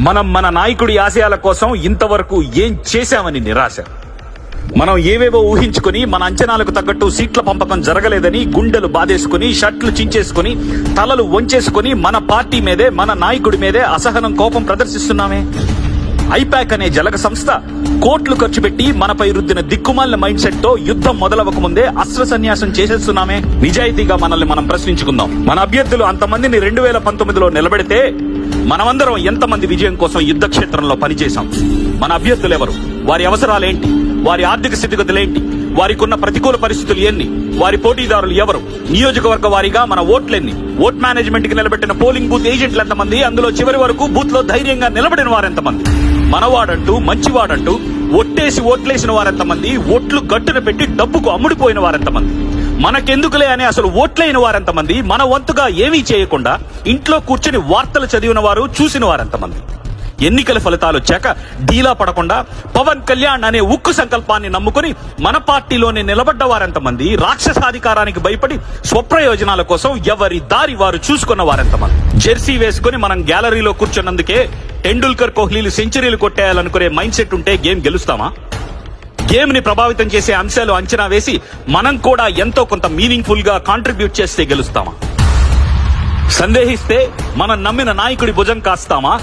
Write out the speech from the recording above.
మనం మన నాయకుడి ఆశయాల కోసం ఇంతవరకు ఏం చేశామని నిరాశ. మనం ఏవేవో ఊహించుకుని మన అంచనాలకు తగ్గట్టు సీట్ల పంపకం జరగలేదని గుండెలు బాధేసుకుని షర్ట్లు చించేసుకుని తలలు వంచేసుకుని మన పార్టీ మీదే మన నాయకుడి మీదే అసహనం కోపం ప్రదర్శిస్తున్నామే. ఐపాక్ అనే జలగ సంస్థ కోట్లు ఖర్చు పెట్టి మనపై రుద్దిన దిక్కుమాలిన మైండ్ సెట్తో యుద్ధం మొదలవక ముందే అస్త్ర సన్యాసం చేసేస్తున్నామే. నిజాయితీగా మనల్ని మనం ప్రశ్నించుకుందాం. మన అభ్యర్థులు అంతమందిని రెండు వేల పంతొమ్మిదిలో నిలబెడితే మనమందరం ఎంతమంది విజయం కోసం యుద్ధ క్షేత్రంలో పనిచేశాం? మన అభ్యర్థులు ఎవరు? వారి అవసరాలేంటి? వారి ఆర్థిక స్థితిగతులేంటి? వారికి ఉన్న ప్రతికూల పరిస్థితులు ఎన్ని? వారి పోటీదారులు ఎవరు? నియోజకవర్గ వారీగా మన ఓట్లెన్ని? ఓట్ మేనేజ్మెంట్కి నిలబెట్టిన పోలింగ్ బూత్ ఏజెంట్లు ఎంతమంది? అందులో చివరి వరకు బూత్లో ధైర్యంగా నిలబడిన వారెంతమంది మనవాడంటూ మంచివాడంటూ ఒట్టేసి ఓట్లేసిన వారెంతమంది ఓట్లు గట్టున పెట్టి డబ్బుకు అమ్ముడిపోయిన వారెంతమంది మనకెందుకులే అని అసలు ఓట్లేని వారెంతమంది మన వంతుగా ఏమీ చేయకుండా ఇంట్లో కూర్చుని వార్తలు చదివిన వారు చూసిన వారెంతమంది. ఎన్నికల ఫలితాలు వచ్చాక డీలా పడకుండా పవన్ కళ్యాణ్ అనే ఉక్కు సంకల్పాన్ని నమ్ముకుని మన పార్టీలోనే నిలబడ్డ వారెంతమంది రాక్షసాధికారానికి భయపడి స్వప్రయోజనాల కోసం ఎవరి దారి వారు చూసుకున్న వారెంతమంది. జెర్సీ వేసుకుని మనం గ్యాలరీలో కూర్చున్నందుకే టెండూల్కర్ కోహ్లీలు సెంచరీలు కొట్టేయాలనుకునే మైండ్ సెట్ ఉంటే గేమ్ గెలుస్తామా? గేమ్ని ప్రభావితం చేసే అంశాలు అంచనా వేసి మనం కూడా ఎంతో కొంత మీనింగ్ఫుల్గా కాంట్రిబ్యూట్ చేస్తే గెలుస్తామా? సందేహిస్తే మనం నమ్మిన నాయకుడి భుజం కాస్తామా?